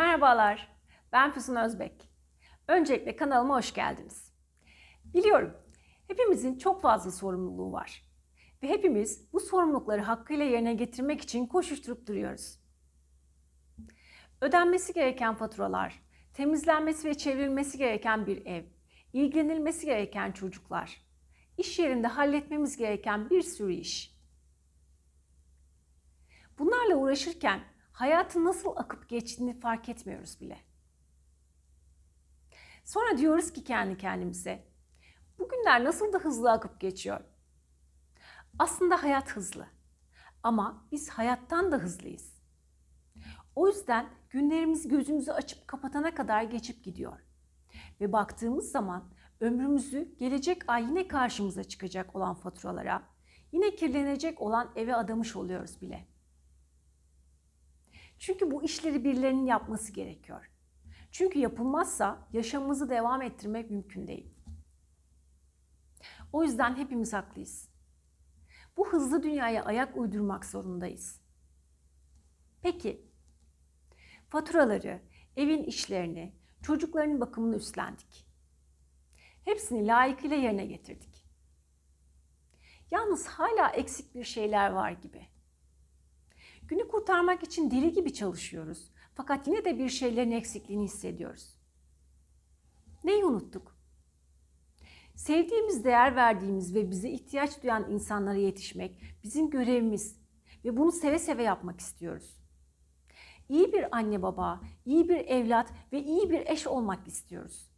Merhabalar, ben Füsun Özbek. Öncelikle kanalıma hoş geldiniz. Biliyorum, hepimizin çok fazla sorumluluğu var. Ve hepimiz bu sorumlulukları hakkıyla yerine getirmek için koşuşturup duruyoruz. Ödenmesi gereken faturalar, temizlenmesi ve çevrilmesi gereken bir ev, ilgilenilmesi gereken çocuklar, iş yerinde halletmemiz gereken bir sürü iş. Bunlarla uğraşırken hayatın nasıl akıp geçtiğini fark etmiyoruz bile. Sonra diyoruz ki kendi kendimize, bugünler nasıl da hızlı akıp geçiyor. Aslında hayat hızlı. Ama biz hayattan da hızlıyız. O yüzden günlerimiz gözümüzü açıp kapatana kadar geçip gidiyor. Ve baktığımız zaman ömrümüzü gelecek ay yine karşımıza çıkacak olan faturalara, yine kirlenecek olan eve adamış oluyoruz bile. Çünkü bu işleri birilerinin yapması gerekiyor. Çünkü yapılmazsa yaşamımızı devam ettirmek mümkün değil. O yüzden hepimiz haklıyız. Bu hızlı dünyaya ayak uydurmak zorundayız. Peki, faturaları, evin işlerini, çocukların bakımını üstlendik. Hepsini layıkıyla yerine getirdik. Yalnız hala eksik bir şeyler var gibi. Günü kurtarmak için deli gibi çalışıyoruz. Fakat yine de bir şeylerin eksikliğini hissediyoruz. Neyi unuttuk? Sevdiğimiz, değer verdiğimiz ve bize ihtiyaç duyan insanlara yetişmek bizim görevimiz ve bunu seve seve yapmak istiyoruz. İyi bir anne baba, iyi bir evlat ve iyi bir eş olmak istiyoruz.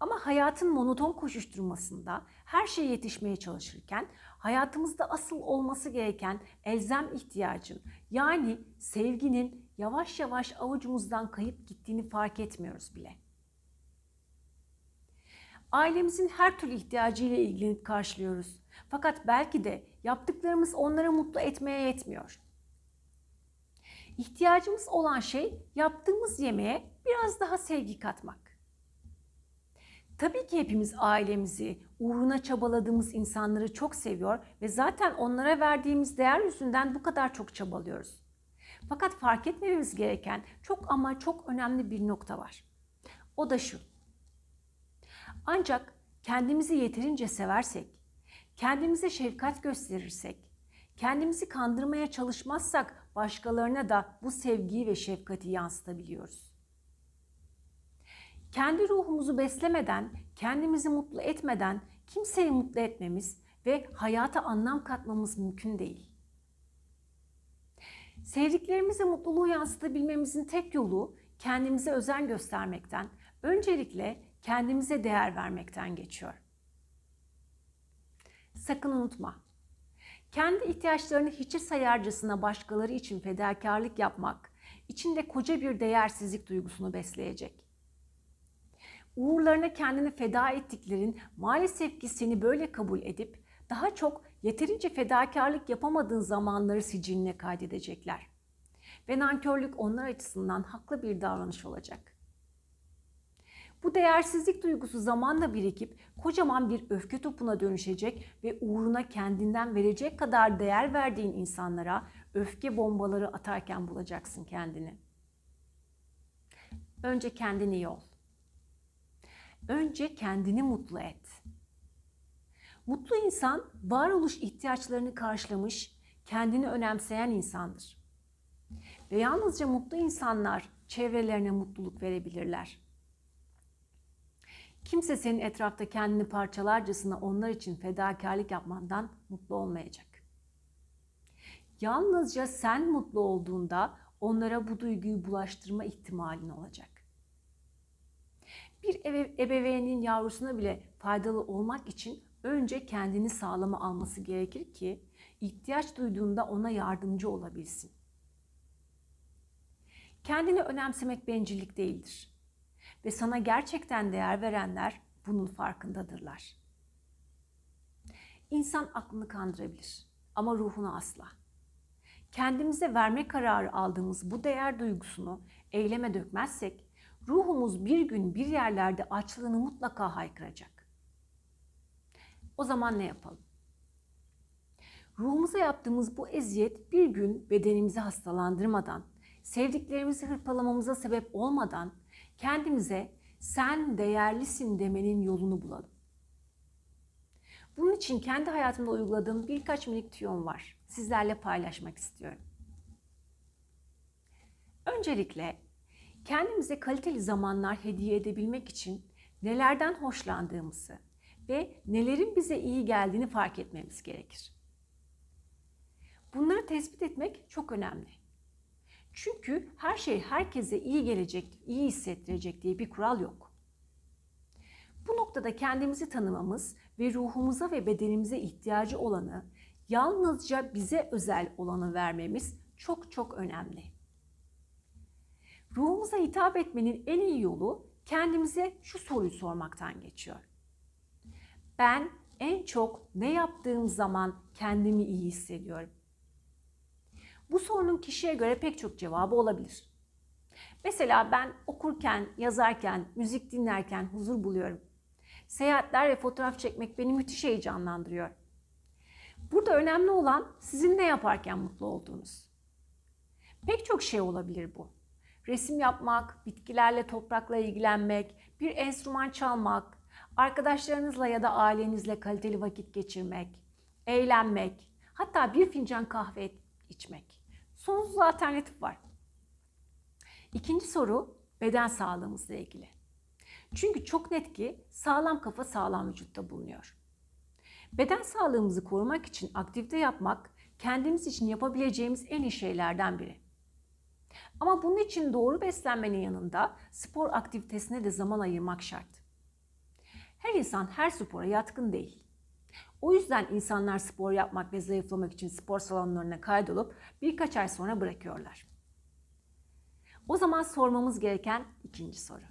Ama hayatın monoton koşuşturmasında her şeye yetişmeye çalışırken hayatımızda asıl olması gereken elzem ihtiyacın yani sevginin yavaş yavaş avucumuzdan kayıp gittiğini fark etmiyoruz bile. Ailemizin her türlü ihtiyacıyla ilgilenip karşılıyoruz. Fakat belki de yaptıklarımız onları mutlu etmeye yetmiyor. İhtiyacımız olan şey yaptığımız yemeğe biraz daha sevgi katmak. Tabii ki hepimiz ailemizi, uğruna çabaladığımız insanları çok seviyor ve zaten onlara verdiğimiz değer yüzünden bu kadar çok çabalıyoruz. Fakat fark etmemiz gereken çok ama çok önemli bir nokta var. O da şu. Ancak kendimizi yeterince seversek, kendimize şefkat gösterirsek, kendimizi kandırmaya çalışmazsak başkalarına da bu sevgiyi ve şefkati yansıtabiliyoruz. Kendi ruhumuzu beslemeden, kendimizi mutlu etmeden kimseyi mutlu etmemiz ve hayata anlam katmamız mümkün değil. Sevdiklerimize mutluluğu yansıtabilmemizin tek yolu kendimize özen göstermekten, öncelikle kendimize değer vermekten geçiyor. Sakın unutma. Kendi ihtiyaçlarını hiçe sayarcasına başkaları için fedakarlık yapmak, içinde koca bir değersizlik duygusunu besleyecek. Uğurlarına kendini feda ettiklerin maalesef ki seni böyle kabul edip daha çok yeterince fedakarlık yapamadığın zamanları siciline kaydedecekler. Ve nankörlük onlar açısından haklı bir davranış olacak. Bu değersizlik duygusu zamanla birikip kocaman bir öfke topuna dönüşecek ve uğruna kendinden verecek kadar değer verdiğin insanlara öfke bombaları atarken bulacaksın kendini. Önce kendini yol. Önce kendini mutlu et. Mutlu insan varoluş ihtiyaçlarını karşılamış, kendini önemseyen insandır. Ve yalnızca mutlu insanlar çevrelerine mutluluk verebilirler. Kimse senin etrafta kendini parçalarcasına onlar için fedakarlık yapmandan mutlu olmayacak. Yalnızca sen mutlu olduğunda onlara bu duyguyu bulaştırma ihtimalin olacak. Bir ebeveynin yavrusuna bile faydalı olmak için önce kendini sağlama alması gerekir ki ihtiyaç duyduğunda ona yardımcı olabilsin. Kendini önemsemek bencillik değildir. Ve sana gerçekten değer verenler bunun farkındadırlar. İnsan aklını kandırabilir ama ruhunu asla. Kendimize verme kararı aldığımız bu değer duygusunu eyleme dökmezsek ruhumuz bir gün bir yerlerde açlığını mutlaka haykıracak. O zaman ne yapalım? Ruhumuza yaptığımız bu eziyet bir gün bedenimizi hastalandırmadan sevdiklerimizi hırpalamamıza sebep olmadan kendimize sen değerlisin demenin yolunu bulalım. Bunun için kendi hayatımda uyguladığım birkaç minik tüyom var. Sizlerle paylaşmak istiyorum. Öncelikle kendimize kaliteli zamanlar hediye edebilmek için nelerden hoşlandığımızı ve nelerin bize iyi geldiğini fark etmemiz gerekir. Bunları tespit etmek çok önemli. Çünkü her şey herkese iyi gelecek, iyi hissettirecek diye bir kural yok. Bu noktada kendimizi tanımamız ve ruhumuza ve bedenimize ihtiyacı olanı yalnızca bize özel olanı vermemiz çok çok önemli. Ruhumuza hitap etmenin en iyi yolu kendimize şu soruyu sormaktan geçiyor. Ben en çok ne yaptığım zaman kendimi iyi hissediyorum? Bu sorunun kişiye göre pek çok cevabı olabilir. Mesela ben okurken, yazarken, müzik dinlerken huzur buluyorum. Seyahatler ve fotoğraf çekmek beni müthiş heyecanlandırıyor. Burada önemli olan sizin ne yaparken mutlu olduğunuz. Pek çok şey olabilir bu. Resim yapmak, bitkilerle, toprakla ilgilenmek, bir enstrüman çalmak, arkadaşlarınızla ya da ailenizle kaliteli vakit geçirmek, eğlenmek, hatta bir fincan kahve içmek. Sonsuz alternatif var. İkinci soru beden sağlığımızla ilgili. Çünkü çok net ki sağlam kafa sağlam vücutta bulunuyor. Beden sağlığımızı korumak için aktivite yapmak kendimiz için yapabileceğimiz en iyi şeylerden biri. Ama bunun için doğru beslenmenin yanında spor aktivitesine de zaman ayırmak şart. Her insan her spora yatkın değil. O yüzden insanlar spor yapmak ve zayıflamak için spor salonlarına kaydolup birkaç ay sonra bırakıyorlar. O zaman sormamız gereken ikinci soru.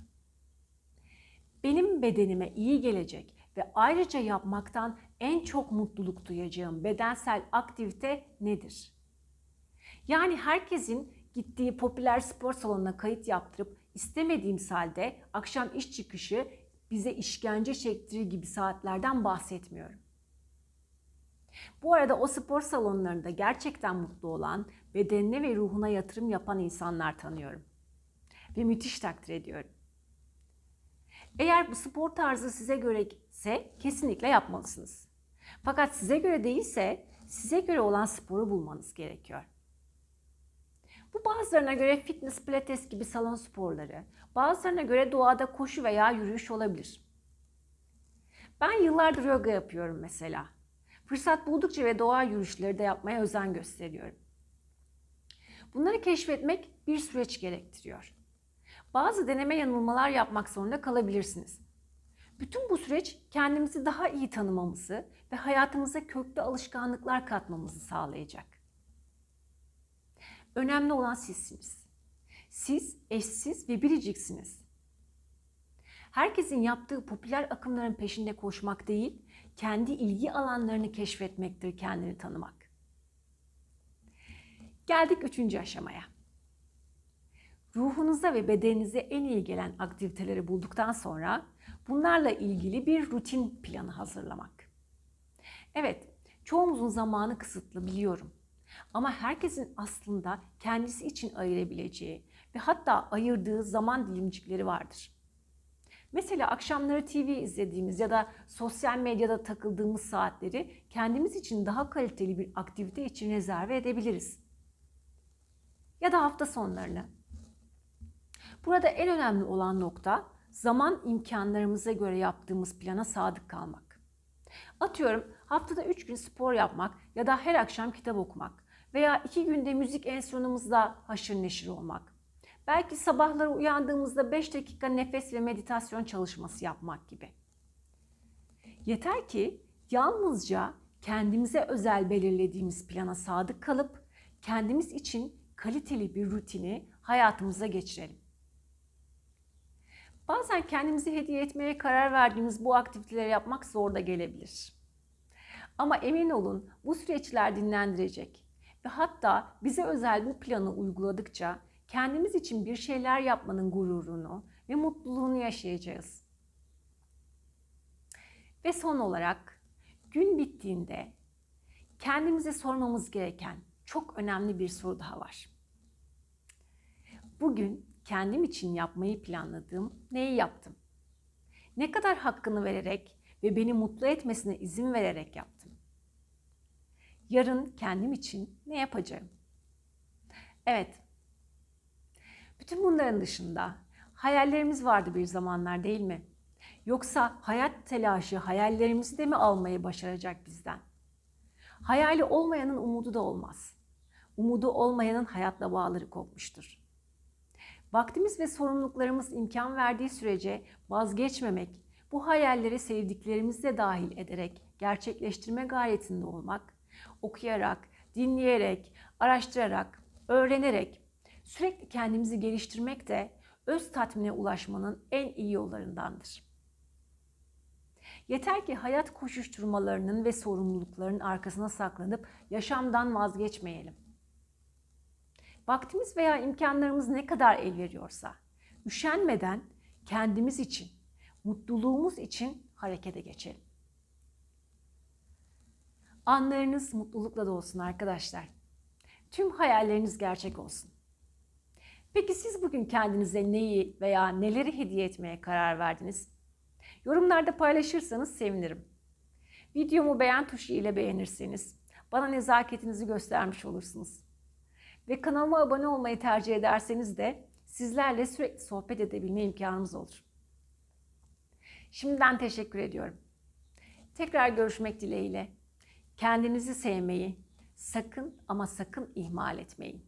Benim bedenime iyi gelecek ve ayrıca yapmaktan en çok mutluluk duyacağım bedensel aktivite nedir? Yani herkesin gittiği popüler spor salonuna kayıt yaptırıp istemediğimiz halde akşam iş çıkışı bize işkence çektirir gibi saatlerden bahsetmiyorum. Bu arada o spor salonlarında gerçekten mutlu olan, bedenine ve ruhuna yatırım yapan insanlar tanıyorum. Ve müthiş takdir ediyorum. Eğer bu spor tarzı size göre ise kesinlikle yapmalısınız. Fakat size göre değilse size göre olan sporu bulmanız gerekiyor. Bu bazılarına göre fitness, pilates gibi salon sporları, bazılarına göre doğada koşu veya yürüyüş olabilir. Ben yıllardır yoga yapıyorum mesela. Fırsat buldukça ve doğa yürüyüşleri de yapmaya özen gösteriyorum. Bunları keşfetmek bir süreç gerektiriyor. Bazı deneme yanılmalar yapmak zorunda kalabilirsiniz. Bütün bu süreç kendimizi daha iyi tanımamızı ve hayatımıza köklü alışkanlıklar katmamızı sağlayacak. Önemli olan sizsiniz. Siz eşsiz ve biriciksiniz. Herkesin yaptığı popüler akımların peşinde koşmak değil, kendi ilgi alanlarını keşfetmektir kendini tanımak. Geldik üçüncü aşamaya. Ruhunuza ve bedeninize en iyi gelen aktiviteleri bulduktan sonra bunlarla ilgili bir rutin planı hazırlamak. Evet, çoğumuzun zamanı kısıtlı biliyorum. Ama herkesin aslında kendisi için ayırabileceği ve hatta ayırdığı zaman dilimcikleri vardır. Mesela akşamları TV izlediğimiz ya da sosyal medyada takıldığımız saatleri kendimiz için daha kaliteli bir aktivite için rezerve edebiliriz. Ya da hafta sonlarını. Burada en önemli olan nokta zaman imkanlarımıza göre yaptığımız plana sadık kalmak. Atıyorum haftada 3 gün spor yapmak ya da her akşam kitap okumak veya 2 günde müzik enstrümanımızla haşır neşir olmak. Belki sabahları uyandığımızda 5 dakika nefes ve meditasyon çalışması yapmak gibi. Yeter ki yalnızca kendimize özel belirlediğimiz plana sadık kalıp kendimiz için kaliteli bir rutini hayatımıza geçirelim. Bazen kendimizi hediye etmeye karar verdiğimiz bu aktiviteleri yapmak zor da gelebilir. Ama emin olun bu süreçler dinlendirecek ve hatta bize özel bu planı uyguladıkça kendimiz için bir şeyler yapmanın gururunu ve mutluluğunu yaşayacağız. Ve son olarak gün bittiğinde kendimize sormamız gereken çok önemli bir soru daha var. bugün kendim için yapmayı planladığım neyi yaptım? Ne kadar hakkını vererek ve beni mutlu etmesine izin vererek yaptım? Yarın kendim için ne yapacağım? Evet. Bütün bunların dışında hayallerimiz vardı bir zamanlar değil mi? Yoksa hayat telaşı hayallerimizi de mi almayı başaracak bizden? Hayali olmayanın umudu da olmaz. Umudu olmayanın hayatla bağları kopmuştur. Vaktimiz ve sorumluluklarımız imkan verdiği sürece vazgeçmemek, bu hayalleri sevdiklerimizle dahil ederek gerçekleştirme gayretinde olmak, okuyarak, dinleyerek, araştırarak, öğrenerek, sürekli kendimizi geliştirmek de öz tatmine ulaşmanın en iyi yollarındandır. Yeter ki hayat koşuşturmalarının ve sorumlulukların arkasına saklanıp yaşamdan vazgeçmeyelim. Vaktimiz veya imkanlarımız ne kadar el veriyorsa, üşenmeden kendimiz için, mutluluğumuz için harekete geçelim. Anlarınız mutlulukla dolsun arkadaşlar. Tüm hayalleriniz gerçek olsun. Peki siz bugün kendinize neyi veya neleri hediye etmeye karar verdiniz? Yorumlarda paylaşırsanız sevinirim. Videomu beğen tuşu ile beğenirseniz bana nezaketinizi göstermiş olursunuz. Ve kanalıma abone olmayı tercih ederseniz de sizlerle sürekli sohbet edebilme imkanımız olur. Şimdiden teşekkür ediyorum. Tekrar görüşmek dileğiyle. Kendinizi sevmeyi sakın ama sakın ihmal etmeyin.